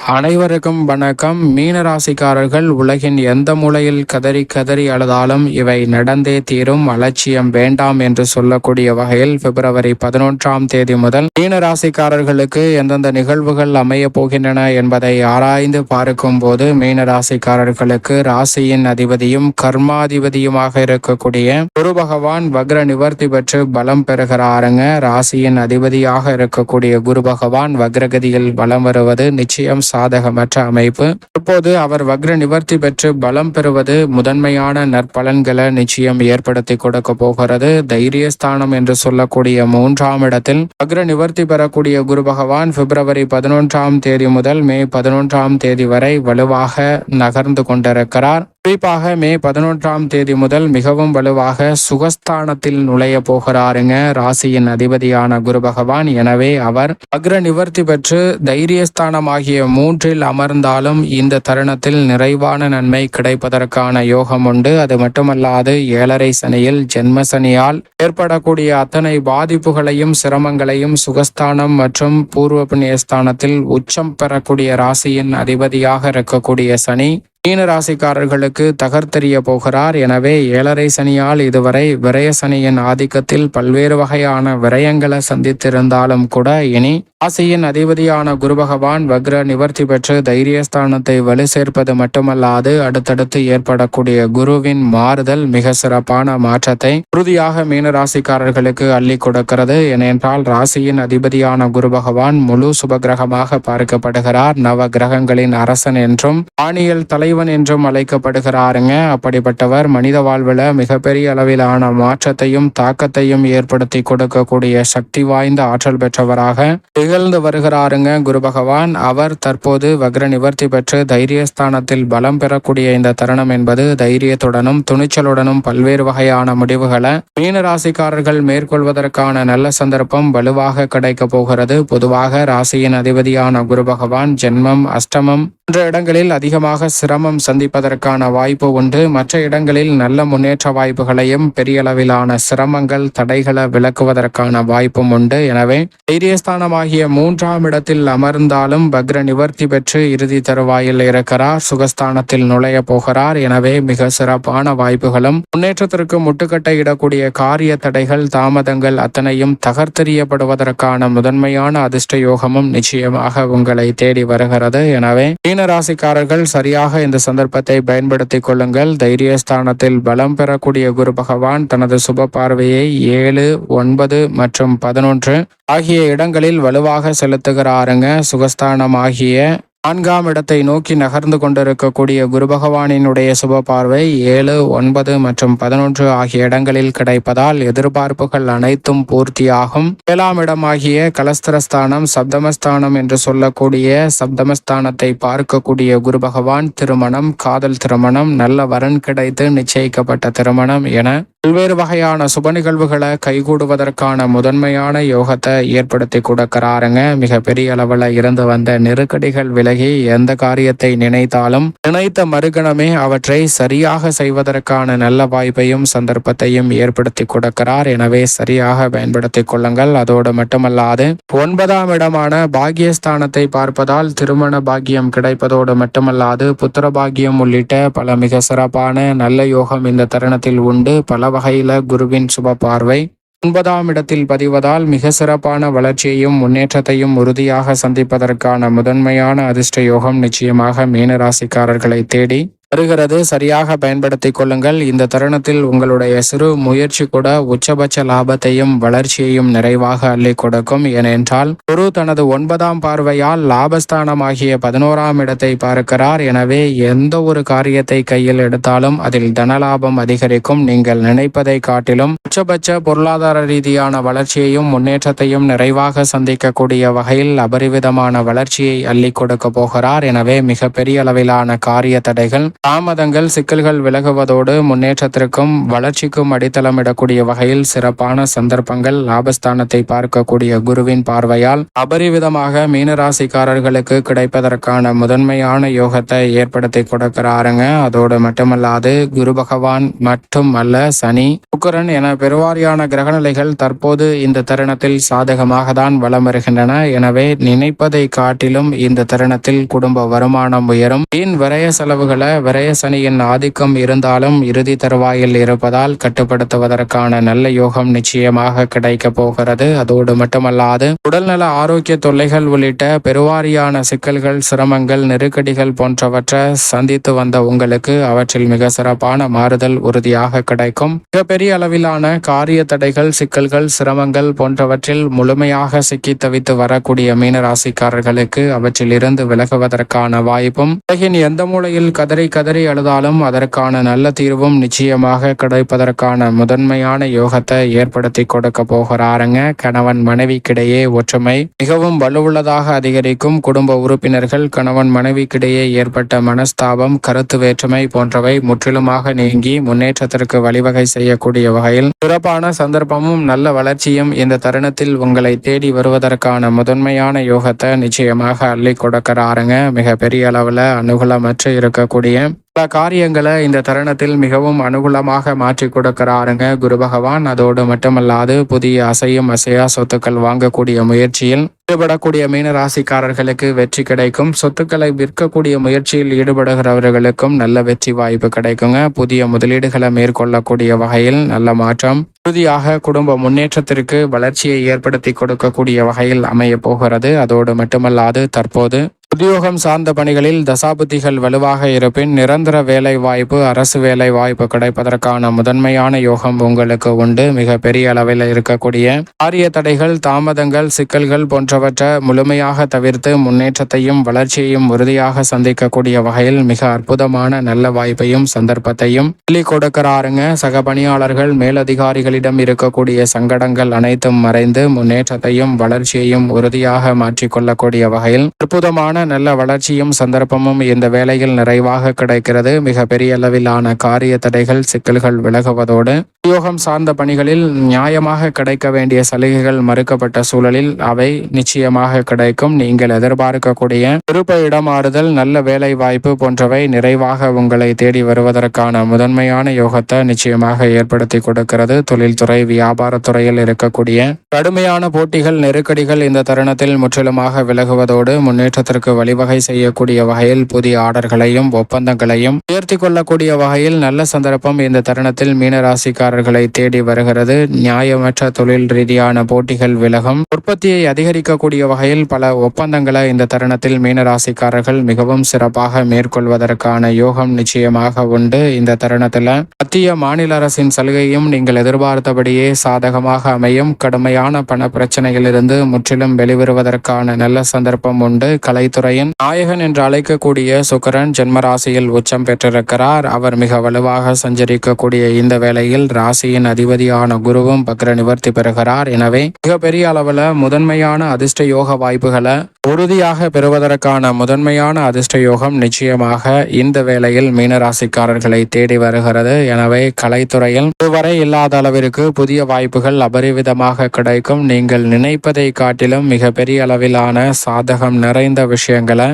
அனைவருக்கும் வணக்கம். மீனராசிக்காரர்கள் உலகின் எந்த மூலையில் கதறி கதறி அழுதாலும் இவை நடந்தே தீரும். அலட்சியம் வேண்டாம் என்று சொல்லக்கூடிய வகையில் பிப்ரவரி பதினொன்றாம் தேதி முதல் மீனராசிக்காரர்களுக்கு எந்தெந்த நிகழ்வுகள் அமைய போகின்றன என்பதை ஆராய்ந்து பார்க்கும் போது மீனராசிக்காரர்களுக்கு ராசியின் அதிபதியும் கர்மாதிபதியுமாக இருக்கக்கூடிய குரு பகவான் வக்ர நிவர்த்தி பெற்று பலம் பெறுகிறாருங்க. ராசியின் அதிபதியாக இருக்கக்கூடிய குரு பகவான் வக்ரகதியில் பலம் வருவது நிச்சயம் சாதகமற்ற அமைப்பு. தற்போது அவர் வக்ர நிவர்த்தி பெற்று பலம் பெறுவது முதன்மையான நற்பலன்களை நிச்சயம் ஏற்படுத்தி கொடுக்க போகிறது. தைரியஸ்தானம் என்று சொல்லக்கூடிய மூன்றாம் இடத்தில் வக்ர நிவர்த்தி பெறக்கூடிய குரு பகவான் பிப்ரவரி பதினொன்றாம் தேதி முதல் மே பதினொன்றாம் தேதி வரை வலுவாக நகர்ந்து கொண்டிருக்கிறார். குறிப்பாக மே பதினொன்றாம் தேதி முதல் மிகவும் வலுவாக சுகஸ்தானத்தில் நுழைய போகிறாருங்க ராசியின் அதிபதியான குரு பகவான். எனவே அவர் அக்ர நிவர்த்தி பெற்று தைரியஸ்தானமாகிய மூன்றில் அமர்ந்தாலும் இந்த தருணத்தில் நிறைவான நன்மை கிடைப்பதற்கான யோகம் உண்டு. அது மட்டுமல்லாது ஏழரை சனியில் ஜென்ம சனியால் ஏற்படக்கூடிய அத்தனை பாதிப்புகளையும் சிரமங்களையும் சுகஸ்தானம் மற்றும் பூர்வ புண்ணியஸ்தானத்தில் உச்சம் பெறக்கூடிய ராசியின் அதிபதியாக இருக்கக்கூடிய சனி மீன ராசிக்காரர்களுக்கு தகர்த்தெறிய போகிறார். எனவே ஏழரை சனியால் இதுவரை விரய சனியின் ஆதிக்கத்தில் பல்வேறு வகையான விரயங்களை சந்தித்திருந்தாலும் கூட இனி ராசியின் அதிபதியான குரு பகவான் வக்ர நிவர்த்தி பெற்று தைரியஸ்தானத்தை வலு சேர்ப்பது மட்டுமல்லாது அடுத்தடுத்து ஏற்படக்கூடிய குருவின் மாறுதல் மிக சிறப்பான மாற்றத்தை உறுதியாக மீன ராசிக்காரர்களுக்கு அள்ளி கொடுக்கிறது. ஏனென்றால் ராசியின் அதிபதியான குரு பகவான் முழு சுபகிரகமாக பார்க்கப்படுகிறார். நவ கிரகங்களின் அரசன் என்றும் ஆணியல் தலை தலைவன் என்றும் அழைக்கப்படுகிறாருங்க. அப்படிப்பட்டவர் மனித வாழ்வில் மிகப்பெரிய அளவிலான மாற்றத்தையும் தாக்கத்தையும் ஏற்படுத்தி கொடுக்கக்கூடிய சக்தி வாய்ந்த ஆற்றல் பெற்றவராக திகழ்ந்து வருகிறாருங்க குரு பகவான். அவர் தற்போது வக்ர நிவர்த்தி பெற்று தைரியஸ்தானத்தில் பலம் பெறக்கூடிய இந்த தருணம் என்பது தைரியத்துடனும் துணிச்சலுடனும் பல்வேறு வகையான முடிவுகளை மீன ராசிக்காரர்கள் மேற்கொள்வதற்கான நல்ல சந்தர்ப்பம் வலுவாக கிடைக்க போகிறது. பொதுவாக ராசியின் அதிபதியான குரு பகவான் ஜென்மம் அஷ்டமம் போன்ற இடங்களில் அதிகமாக சிரமம் சந்திப்பதற்கான வாய்ப்பு உண்டு. மற்ற இடங்களில் நல்ல முன்னேற்ற வாய்ப்புகளையும் பெரிய அளவிலான சிரமங்கள் தடைகளை விளக்குவதற்கான வாய்ப்பும் உண்டு. எனவே தைரியஸ்தானமாகிய மூன்றாம் இடத்தில் அமர்ந்தாலும் பக்ர நிவர்த்தி பெற்று இறுதி தருவாயில் இருக்கிறார். சுகஸ்தானத்தில் நுழைய போகிறார். எனவே மிக சிறப்பான வாய்ப்புகளும் முன்னேற்றத்திற்கு முட்டுக்கட்டை இடக்கூடிய காரிய தடைகள் தாமதங்கள் அத்தனையும் தகர்த்தெறியப்படுவதற்கான முதன்மையான அதிர்ஷ்ட யோகமும் நிச்சயமாக உங்களை தேடி வருகிறது. எனவே மீன ராசிக்காரர்கள் சரியாக இந்த சந்தர்ப்பத்தை பயன்படுத்திக் கொள்ளுங்கள். தைரியஸ்தானத்தில் பலம் பெறக்கூடிய குரு பகவான் தனது சுப பார்வையை ஏழு ஒன்பது மற்றும் பதினொன்று ஆகிய இடங்களில் வலுவாக செலுத்துகிறாருங்க. சுகஸ்தானம் ஆகிய நான்காம் இடத்தை நோக்கி நகர்ந்து கொண்டிருக்கக்கூடிய குரு பகவானினுடைய சுப பார்வை ஏழு ஒன்பது மற்றும் பதினொன்று ஆகிய இடங்களில் கிடைப்பதால் எதிர்பார்ப்புகள் அனைத்தும் பூர்த்தியாகும். ஏழாம் இடமாகிய கலஸ்திரஸ்தானம் சப்தமஸ்தானம் என்று சொல்லக்கூடிய சப்தமஸ்தானத்தை பார்க்கக்கூடிய குரு பகவான் திருமணம் காதல் திருமணம் நல்ல வரன் கிடைத்து நிச்சயிக்கப்பட்ட திருமணம் என பல்வேறு வகையான சுப நிகழ்வுகளை கைகூடுவதற்கான முதன்மையான யோகத்தை ஏற்படுத்தி கொடுக்கிறாருங்க. மிக பெரிய அளவில் இருந்து வந்த நெருக்கடிகள் விலகி எந்த காரியத்தை நினைத்தாலும் நினைத்த மறுகணமே அவற்றை சரியாக செய்வதற்கான நல்ல வாய்ப்பையும் சந்தர்ப்பத்தையும் ஏற்படுத்தி கொடுக்கிறார். எனவே சரியாக பயன்படுத்திக் கொள்ளுங்கள். அதோடு மட்டுமல்லாது ஒன்பதாம் இடமான பாகியஸ்தானத்தை பார்ப்பதால் திருமண பாக்கியம் கிடைப்பதோடு மட்டுமல்லாது புத்திர பாக்கியம் உள்ளிட்ட பல மிக சிறப்பான நல்ல யோகம் இந்த தருணத்தில் உண்டு. பல வகையில குருவின் சுப பார்வை. ஒன்பதாம் இடத்தில் பதிவதால் மிக சிறப்பான வளர்ச்சியையும் முன்னேற்றத்தையும் உறுதியாக சந்திப்பதற்கான முதன்மையான அதிர்ஷ்ட யோகம் நிச்சயமாக மீனராசிக்காரர்களை தேடி வருகிறது சரியாக பயன்படுத்திக் கொள்ளுங்கள். இந்த தருணத்தில் உங்களுடைய சிறு முயற்சி கூட உச்சபட்ச லாபத்தையும் வளர்ச்சியையும் நிறைவாக அள்ளி கொடுக்கும். ஏனென்றால் குரு தனது ஒன்பதாம் பார்வையால் லாபஸ்தானமாகிய பதினோராம் இடத்தை பார்க்கிறார். எனவே எந்த ஒரு காரியத்தை கையில் எடுத்தாலும் அதில் தனலாபம் அதிகரிக்கும். நீங்கள் நினைப்பதை காட்டிலும் உச்சபட்ச பொருளாதார ரீதியான வளர்ச்சியையும் முன்னேற்றத்தையும் நிறைவாக சந்திக்கக்கூடிய வகையில் அபரிவிதமான வளர்ச்சியை அள்ளி கொடுக்க போகிறார். எனவே மிக பெரிய அளவிலான காரிய தடைகள் தாமதங்கள் சிக்கல்கள் விலகுவதோடு முன்னேற்றத்திற்கும் வளர்ச்சிக்கும் அடித்தளமிடக்கூடிய வகையில் சிறப்பான சந்தர்ப்பங்கள் லாபஸ்தானத்தை பார்க்கக்கூடிய குருவின் பார்வையால் அபரிவிதமாக மீனராசிக்காரர்களுக்கு கிடைப்பதற்கான முதன்மையான யோகத்தை ஏற்படுத்தி கொடுக்கிறாருங்க. அதோடு மட்டுமல்லாது குரு பகவான் மட்டும் அல்ல சனி சுக்கரன் என பெருவாரியான கிரகநிலைகள் தற்போது இந்த தருணத்தில் சாதகமாக தான் வலம் வருகின்றன. எனவே நினைப்பதை காட்டிலும் இந்த தருணத்தில் குடும்ப வருமானம் உயரும். வீண் விரய செலவுகளை விரய சனியின் ஆதிக்கம் இருந்தாலும் இறுதி தருவாயில் இருப்பதால் கட்டுப்படுத்துவதற்கான நல்ல யோகம் நிச்சயமாக கிடைக்க போகிறது. அதோடு மட்டுமல்லாது உடல்நல ஆரோக்கிய தொல்லைகள் உள்ளிட்ட பெருவாரியான சிக்கல்கள் சிரமங்கள் நெருக்கடிகள் போன்றவற்றை சந்தித்து வந்த உங்களுக்கு அவற்றில் மிக சிறப்பான மாறுதல் உறுதியாக கிடைக்கும். மிகப்பெரிய அளவிலான காரிய தடைகள் சிக்கல்கள் சிரமங்கள் போன்றவற்றில் முழுமையாக சிக்கி தவித்து வரக்கூடிய மீனராசிக்காரர்களுக்கு அவற்றில் இருந்து விலகுவதற்கான வாய்ப்பும் உலகின் எந்த மூலையில் கதறி கதறி அழுதாலும் அதற்கான நல்ல தீர்வும் நிச்சயமாக கிடைப்பதற்கான முதன்மையான யோகத்தை ஏற்படுத்தி கொடுக்க போகிறாருங்க. கணவன் மனைவிக்கிடையே ஒற்றுமை மிகவும் வலுவுள்ளதாக அதிகரிக்கும் குடும்ப உறுப்பினர்கள் கணவன் மனைவிக்கிடையே ஏற்பட்ட மனஸ்தாபம் கருத்து வேற்றுமை போன்றவை முற்றிலுமாக நீங்கி முன்னேற்றத்திற்கு வழிவகை செய்யக்கூடிய வகையில் சிறப்பான சந்தர்ப்பமும் நல்ல வளர்ச்சியும் இந்த தருணத்தில் உங்களை தேடி வருவதற்கான முதன்மையான யோகத்தை நிச்சயமாக அள்ளி கொடுக்கிறாருங்க. மிக பெரிய அளவில் அனுகூலமற்று இருக்கக்கூடிய பல காரியங்களை இந்த தருணத்தில் மிகவும் அனுகூலமாக மாற்றி கொடுக்கிறாருங்க. குரு பகவான் அதோடு மட்டுமல்லாது புதிய அசையும் அசையா சொத்துக்கள் வாங்கக்கூடிய முயற்சியில் ஈடுபடக்கூடிய மீனராசிக்காரர்களுக்கு வெற்றி கிடைக்கும். சொத்துக்களை விற்கக்கூடிய முயற்சியில் ஈடுபடுகிறவர்களுக்கும் நல்ல வெற்றி வாய்ப்பு கிடைக்குங்க. புதிய முதலீடுகளை மேற்கொள்ளக்கூடிய வகையில் நல்ல மாற்றம் உறுதியாக குடும்ப முன்னேற்றத்திற்கு வளர்ச்சியை ஏற்படுத்தி கொடுக்கக்கூடிய வகையில் அமைய போகிறது. அதோடு மட்டுமல்லாது தற்போது உத்தியோகம் சார்ந்த பணிகளில் தசாபுத்திகள் வலுவாக இருப்பின் நிரந்தர வேலை வாய்ப்பு அரசு வேலை வாய்ப்பு கிடைப்பதற்கான முதன்மையான யோகம் உங்களுக்கு உண்டு. மிக பெரிய அளவில் இருக்கக்கூடிய காரிய தடைகள் தாமதங்கள் சிக்கல்கள் போன்றவற்றை முழுமையாக தவிர்த்து முன்னேற்றத்தையும் வளர்ச்சியையும் உறுதியாக சந்திக்கக்கூடிய வகையில் மிக அற்புதமான நல்ல வாய்ப்பையும் சந்தர்ப்பத்தையும் சொல்லி கொடுக்கிறாருங்க. சக பணியாளர்கள் மேலதிகாரிகளிடம் இருக்கக்கூடிய சங்கடங்கள் அனைத்தும் மறைந்து முன்னேற்றத்தையும் வளர்ச்சியையும் உறுதியாக மாற்றிக்கொள்ளக்கூடிய வகையில் அற்புதமான நல்ல வளர்ச்சியும் சந்தர்ப்பமும் இந்த வேலையில் நிறைவாக கிடைக்கிறது. மிக பெரிய அளவிலான காரிய தடைகள் சிக்கல்கள் விலகுவதோடு உத்தியோகம் சார்ந்த பணிகளில் நியாயமாக கிடைக்க வேண்டிய சலுகைகள் மறுக்கப்பட்ட சூழலில் அவை நிச்சயமாக கிடைக்கும். நீங்கள் எதிர்பார்க்கக்கூடிய விருப்ப இடமாறுதல் நல்ல வேலை வாய்ப்பு போன்றவை நிறைவாக உங்களை தேடி வருவதற்கான முதன்மையான யோகத்தை நிச்சயமாக ஏற்படுத்தி கொடுக்கிறது. தொழில்துறை வியாபாரத்துறையில் இருக்கக்கூடிய கடுமையான போட்டிகள் நெருக்கடிகள் இந்த தருணத்தில் முற்றிலுமாக விலகுவதோடு முன்னேற்றத்திற்கு வழிவகை செய்யக்கூடிய வகையில் புதிய ஆர்டர்களையும் ஒப்பந்தங்களையும் உயர்த்தி கொள்ளக்கூடிய வகையில் நல்ல சந்தர்ப்பம் இந்த தருணத்தில் மீனராசிக்காரர்களை தேடி வருகிறது. நியாயமற்ற தொழில் ரீதியான போட்டிகள் விலகும். உற்பத்தியை அதிகரிக்கக்கூடிய வகையில் பல ஒப்பந்தங்களை இந்த தருணத்தில் மீனராசிக்காரர்கள் மிகவும் சிறப்பாக மேற்கொள்வதற்கான யோகம் நிச்சயமாக உண்டு. இந்த தருணத்தில் மத்திய மாநில அரசின் சலுகையும் நீங்கள் எதிர்பார்த்தபடியே சாதகமாக அமையும். கடுமையான பண பிரச்சனையிலிருந்து முற்றிலும் வெளிவருவதற்கான நல்ல சந்தர்ப்பம் உண்டு. துறையின் நாயகன் என்று அழைக்கக்கூடிய சுக்கரன் ஜென்ம ராசியில் உச்சம் பெற்றிருக்கிறார். அவர் மிக வலுவாக சஞ்சரிக்கக்கூடிய இந்த வேளையில் ராசியின் அதிபதியான குருவும் பக்ர நிவர்த்தி பெறுகிறார். எனவே மிகப்பெரிய அளவில் முதன்மையான அதிர்ஷ்ட யோக வாய்ப்புகளை உறுதியாக பெறுவதற்கான முதன்மையான அதிர்ஷ்ட யோகம் நிச்சயமாக இந்த வேளையில் மீனராசிக்காரர்களை தேடி வருகிறது. எனவே கலைத்துறையில் இதுவரை இல்லாத அளவிற்கு புதிய வாய்ப்புகள் அபரிவிதமாக கிடைக்கும். நீங்கள் நினைப்பதை காட்டிலும் மிகப்பெரிய அளவிலான சாதகம் நிறைந்த விஷயம் விஷயங்களை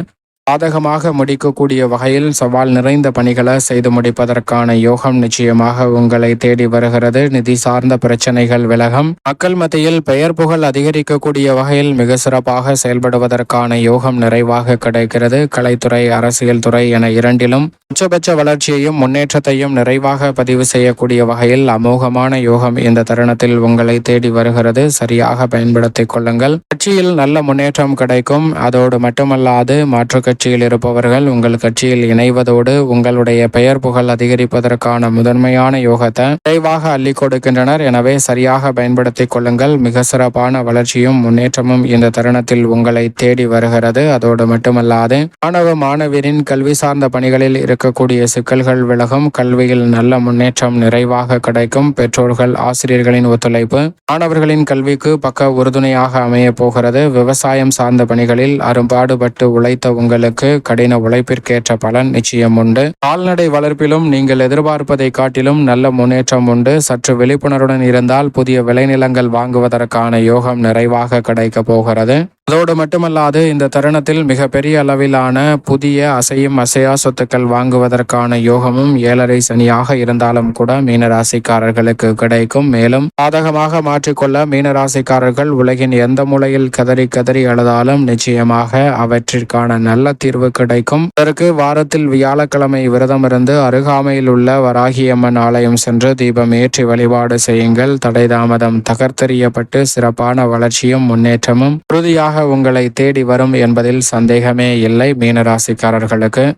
சாதகமாக முடிக்கக்கூடிய வகையில் சவால் நிறைந்த பணிகளை செய்து முடிப்பதற்கான யோகம் நிச்சயமாக உங்களை தேடி வருகிறது. நிதி சார்ந்த பிரச்சனைகள் விலகம். மக்கள் மத்தியில் பெயர் புகழ் அதிகரிக்கக்கூடிய வகையில் மிக சிறப்பாக செயல்படுவதற்கான யோகம் நிறைவாக கிடைக்கிறது. கலைத்துறை அரசியல் துறை என இரண்டிலும் உச்சபட்ச வளர்ச்சியையும் முன்னேற்றத்தையும் நிறைவாக பதிவு செய்யக்கூடிய வகையில் அமோகமான யோகம் இந்த தருணத்தில் உங்களை தேடி வருகிறது. சரியாக பயன்படுத்திக் கொள்ளுங்கள். கட்சியில் நல்ல முன்னேற்றம் கிடைக்கும். அதோடு மட்டுமல்லாது மாற்று கட்சியில் இருப்பவர்கள் உங்கள் கட்சியில் இணைவதோடு உங்களுடைய பெயர் புகழ் அதிகரிப்பதற்கான முதன்மையான யோகத்தை விரைவாக அள்ளி கொடுக்கின்றனர். எனவே சரியாக பயன்படுத்திக் கொள்ளுங்கள். மிக சிறப்பான வளர்ச்சியும் முன்னேற்றமும் இந்த தருணத்தில் உங்களை தேடி வருகிறது. அதோடு மட்டுமல்லாது மாணவ மாணவியரின் கல்வி சார்ந்த பணிகளில் இருக்கக்கூடிய சிக்கல்கள் விலகும். கல்வியில் நல்ல முன்னேற்றம் நிறைவாக கிடைக்கும். பெற்றோர்கள் ஆசிரியர்களின் ஒத்துழைப்பு மாணவர்களின் கல்விக்கு பக்க உறுதுணையாக அமைய போகிறது. விவசாயம் சார்ந்த பணிகளில் அரும்பாடுபட்டு உழைத்த உங்கள் உங்களுக்கு கடின உழைப்பிற்கேற்ற பலன் நிச்சயம் உண்டு. கால்நடை வளர்ப்பிலும் நீங்கள் எதிர்பார்ப்பதை காட்டிலும் நல்ல முன்னேற்றம் உண்டு. சற்று விழிப்புணர்வுடன் இருந்தால் புதிய விளைநிலங்கள் வாங்குவதற்கான யோகம் நிறைவாக கிடைக்க போகிறது. அதோடு மட்டுமல்லாது இந்த தருணத்தில் மிகப்பெரிய அளவிலான புதிய அசையும் அசையா சொத்துக்கள் வாங்குவதற்கான யோகமும் ஏழரை சனியாக இருந்தாலும் கூட மீனராசிக்காரர்களுக்கு கிடைக்கும். மேலும் சாதகமாக மாற்றிக்கொள்ள மீனராசிக்காரர்கள் உலகின் எந்த மூலையில் கதறி கதறி அழுதாலும் நிச்சயமாக அவற்றிற்கான நல்ல தீர்வு கிடைக்கும். அதற்கு வாரத்தில் வியாழக்கிழமை விரதம் இருந்து அருகாமையில் உள்ள வராகியம்மன் ஆலயம் சென்று தீபம் ஏற்றி வழிபாடு செய்யுங்கள். தடை தாமதம் தகர்த்தெறியப்பட்டு சிறப்பான வளர்ச்சியும் முன்னேற்றமும் உறுதியாக உங்களை தேடி வரும் என்பதில் சந்தேகமே இல்லை மீனராசிக்காரர்களுக்கு.